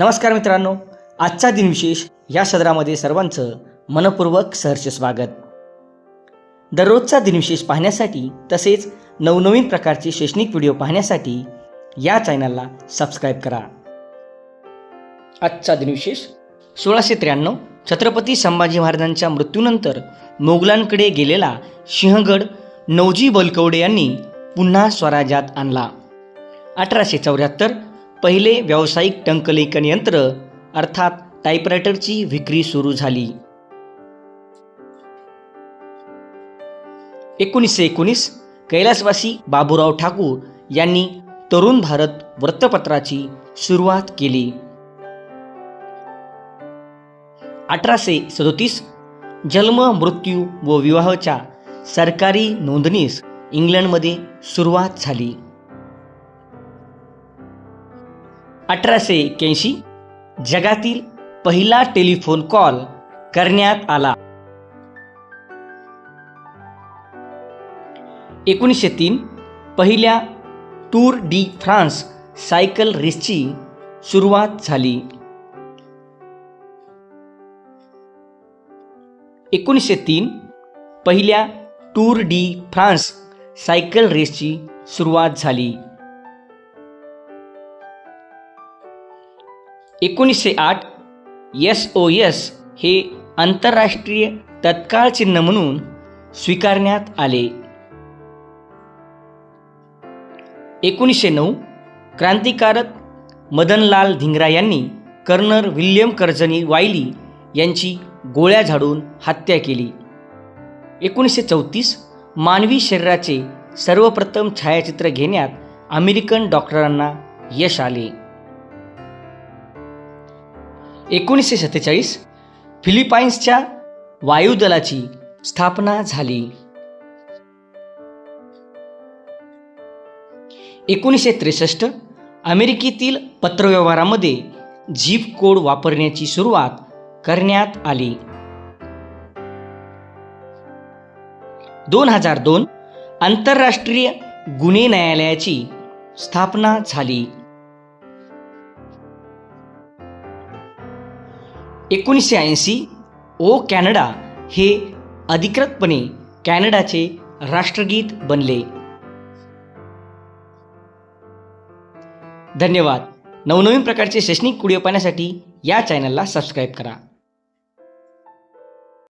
नमस्कार मित्रांनो आजचा दिनविशेष या सदरामध्ये सर्वांचं मनपूर्वक सहर्ष स्वागत. दररोजचा दिनविशेष पाहण्यासाठी तसेच नवनवीन प्रकारचे शैक्षणिक व्हिडिओ पाहण्यासाठी या चॅनलला सबस्क्राईब करा. आजचा दिनविशेष सोळाशे त्र्याण्णव छत्रपती संभाजी महाराजांच्या मृत्यूनंतर मोगलांकडे गेलेला सिंहगड नवजी बलकवडे यांनी पुन्हा स्वराज्यात आणला. अठराशे चौऱ्याहत्तर पहिले व्यावसायिक टंकलेखन यंत्र अर्थात टाईपरायटरची विक्री सुरू झाली. एकोणीसशे एकोणीस कैलासवासी बाबूराव ठाकूर यांनी तरुण भारत वृत्तपत्राची सुरुवात केली. अठराशे सदोतीस जन्म मृत्यू व विवाहाच्या सरकारी नोंदणीस इंग्लंडमध्ये सुरुवात झाली. अठराशे एक्क्याऐंशी जगातील पहिला टेलिफोन कॉल करण्यात आला. एकोणीसशे तीन पहिल्या टूर डी फ्रान्स सायकल रेसची सुरुवात झाली. एकोणीसशे तीन पहिल्या टूर डी फ्रान्स सायकल रेसची सुरुवात झाली. एकोणीसशे आठ एस ओ एस हे आंतरराष्ट्रीय तत्काळ चिन्ह म्हणून स्वीकारण्यात आले. एकोणीसशे नऊ क्रांतिकारक मदनलाल धिंगरा यांनी कर्नर विल्यम कर्जनी वायली यांची गोळ्या झाडून हत्या केली. एकोणीसशे चौतीस मानवी शरीराचे सर्वप्रथम छायाचित्र घेण्यात अमेरिकन डॉक्टरांना यश आले. एकोणीसशे सत्तेचाळीस फिलिपाईन्सच्या वायुदलाची स्थापना झाली. एकोणीसशे त्रेसष्ट अमेरिकेतील पत्रव्यवहारामध्ये झीप कोड वापरण्याची सुरुवात करण्यात आली. दोन हजार दोन आंतरराष्ट्रीय गुन्हे न्यायालयाची स्थापना झाली. एकोणीसशे ऐंशी ओ कॅनडा हे अधिकृतपणे कॅनडाचे राष्ट्रगीत बनले. धन्यवाद. नवनवीन प्रकारचे शैक्षणिक व्हिडिओ पाहण्यासाठी या चॅनलला सबस्क्राईब करा.